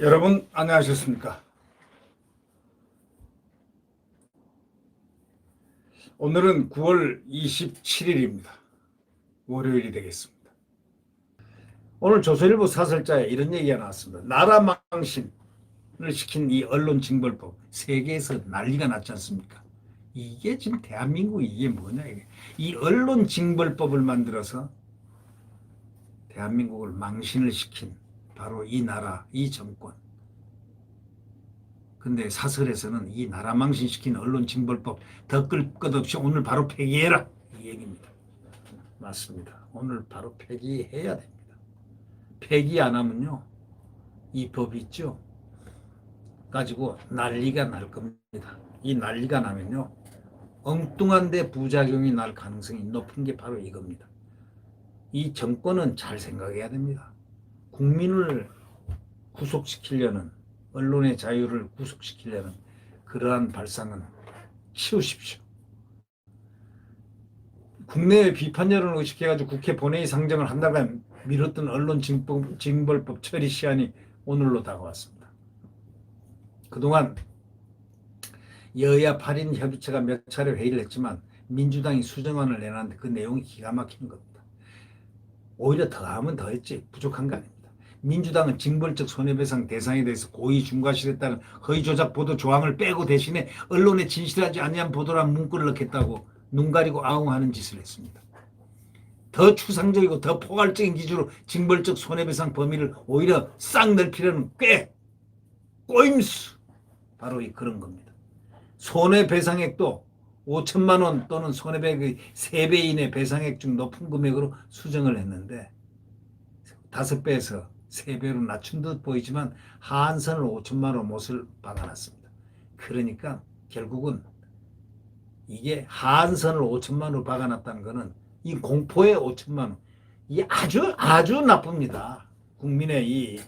여러분 안녕하셨습니까? 오늘은 9월 27일입니다. 월요일이 되겠습니다. 오늘 조선일보 사설자에 이런 얘기가 나왔습니다. 나라 망신을 시킨 이 언론 징벌법 세계에서 난리가 났지 않습니까? 이게 지금 대한민국 이게 뭐냐 이게 이 언론 징벌법을 만들어서 대한민국을 망신을 시킨 바로 이 나라, 이 정권. 근데 사설에서는 이 나라 망신시킨 언론 징벌법 더끌것 없이 오늘 바로 폐기해라 이 얘기입니다. 맞습니다. 오늘 바로 폐기해야 됩니다. 폐기 안 하면요 이 법 있죠 가지고 난리가 날 겁니다. 이 난리가 나면요 엉뚱한데 부작용이 날 가능성이 높은 게 바로 이겁니다. 이 정권은 잘 생각해야 됩니다. 국민을 구속시키려는 언론의 자유를 구속시키려는 그러한 발상은 치우십시오. 국내의 비판 여론을 의식해가지고 국회 본회의 상정을 한 달간 미뤘던 언론 징벌, 징벌법 처리 시한이 오늘로 다가왔습니다. 그동안 여야 8인 협의체가 몇 차례 회의를 했지만 민주당이 수정안을 내놨는데 그 내용이 기가 막히는 겁니다. 오히려 더 하면 더 했지 부족한 거 아닙니다. 민주당은 징벌적 손해배상 대상에 대해서 고의 중과실했다는 허위 조작 보도 조항을 빼고 대신에 언론에 진실하지 아니한 보도란 문구를 넣겠다고 눈 가리고 아웅하는 짓을 했습니다. 더 추상적이고 더 포괄적인 기준으로 징벌적 손해배상 범위를 오히려 싹 넓히려는 꽤 꼬임수 바로 이 그런 겁니다. 손해배상액도 5천만 원 또는 손해배액의 3배 이내 배상액 중 높은 금액으로 수정을 했는데 다섯 배에서 세 배로 낮춘 듯 보이지만 하한선을 5천만 원 못을 박아놨습니다. 그러니까 결국은 이게 하한선을 5천만 원으로 박아놨다는 것은 이 공포의 5천만 원, 이 아주 아주 나쁩니다. 국민의 이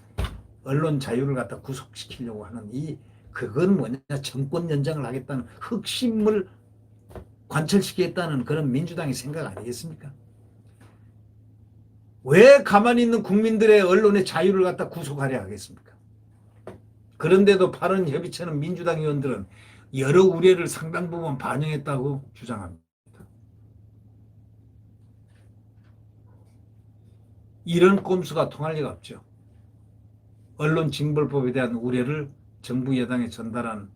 언론 자유를 갖다 구속시키려고 하는 이 그건 뭐냐 정권 연장을 하겠다는 흑심을 관철시키겠다는 그런 민주당의 생각 아니겠습니까? 왜 가만히 있는 국민들의 언론의 자유를 갖다 구속하려 하겠습니까? 그런데도 바른 협의체는 민주당 의원들은 여러 우려를 상당 부분 반영했다고 주장합니다. 이런 꼼수가 통할 리가 없죠. 언론 징벌법에 대한 우려를 정부 여당에 전달한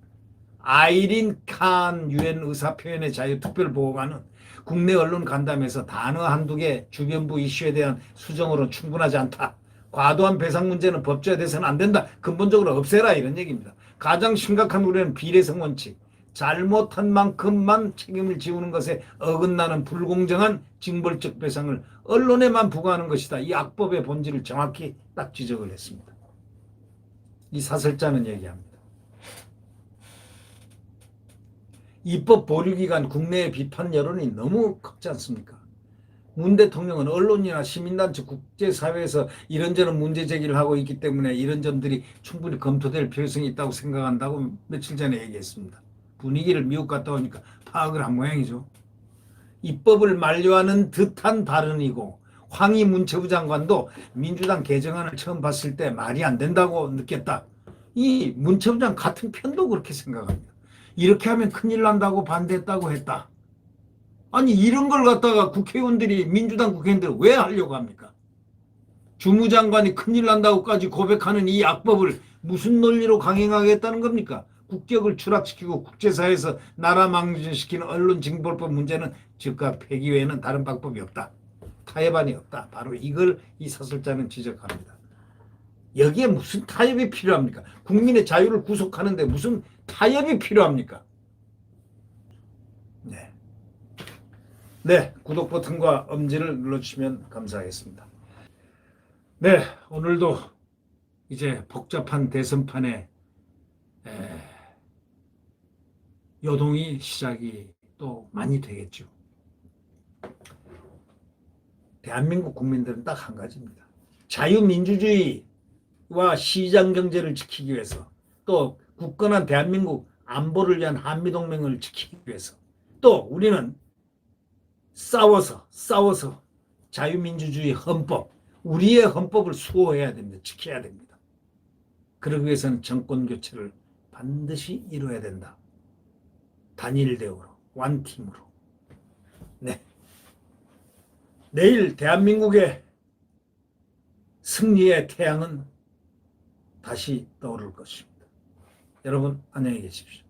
아이린 칸 유엔 의사표현의 자유 특별보호관은 국내 언론 간담회에서 단어 한두 개 주변부 이슈에 대한 수정으로 충분하지 않다. 과도한 배상 문제는 대해서는 안 된다. 근본적으로 없애라 이런 얘기입니다. 가장 심각한 우려는 비례성 원칙. 잘못한 만큼만 책임을 지우는 것에 어긋나는 불공정한 징벌적 배상을 언론에만 부과하는 것이다. 이 악법의 본질을 정확히 딱 지적을 했습니다. 이 사설자는 얘기합니다. 입법 보류 기간 국내의 비판 여론이 너무 컸지 않습니까? 문 대통령은 언론이나 시민단체 국제사회에서 이런저런 문제 제기를 하고 있기 때문에 이런 점들이 충분히 검토될 필요성이 있다고 생각한다고 며칠 전에 얘기했습니다. 분위기를 미국 갔다 오니까 파악을 한 모양이죠. 입법을 만료하는 듯한 발언이고 황희 문체부 장관도 민주당 개정안을 처음 봤을 때 말이 안 된다고 느꼈다. 이 문체부 장 같은 편도 그렇게 생각합니다. 이렇게 하면 큰일 난다고 반대했다고 했다. 아니 이런 걸 갖다가 국회의원들이 민주당 국회의원들 왜 하려고 합니까? 주무장관이 큰일 난다고까지 고백하는 이 악법을 무슨 논리로 강행하겠다는 겁니까? 국격을 추락시키고 국제사회에서 나라 망신시키는 언론 징벌법 문제는 즉각 폐기 외에는 다른 방법이 없다. 타협안이 없다. 바로 이걸 이 사설자는 지적합니다. 여기에 무슨 타협이 필요합니까? 국민의 자유를 구속하는데 무슨 타협이 필요합니까? 네. 네, 구독 버튼과 엄지를 눌러주시면 감사하겠습니다. 네, 오늘도 이제 복잡한 대선판에 에, 요동이 시작이 또 많이 되겠죠. 대한민국 국민들은 딱 한 가지입니다. 자유민주주의 와 시장 경제를 지키기 위해서 또 굳건한 대한민국 안보를 위한 한미동맹을 지키기 위해서 또 우리는 싸워서 싸워서 자유민주주의 헌법 우리의 헌법을 수호해야 됩니다. 지켜야 됩니다. 그러기 위해서는 정권 교체를 반드시 이루어야 된다. 단일 대우로 완팀으로. 네. 내일 대한민국의 승리의 태양은 다시 떠오를 것입니다. 여러분 안녕히 계십시오.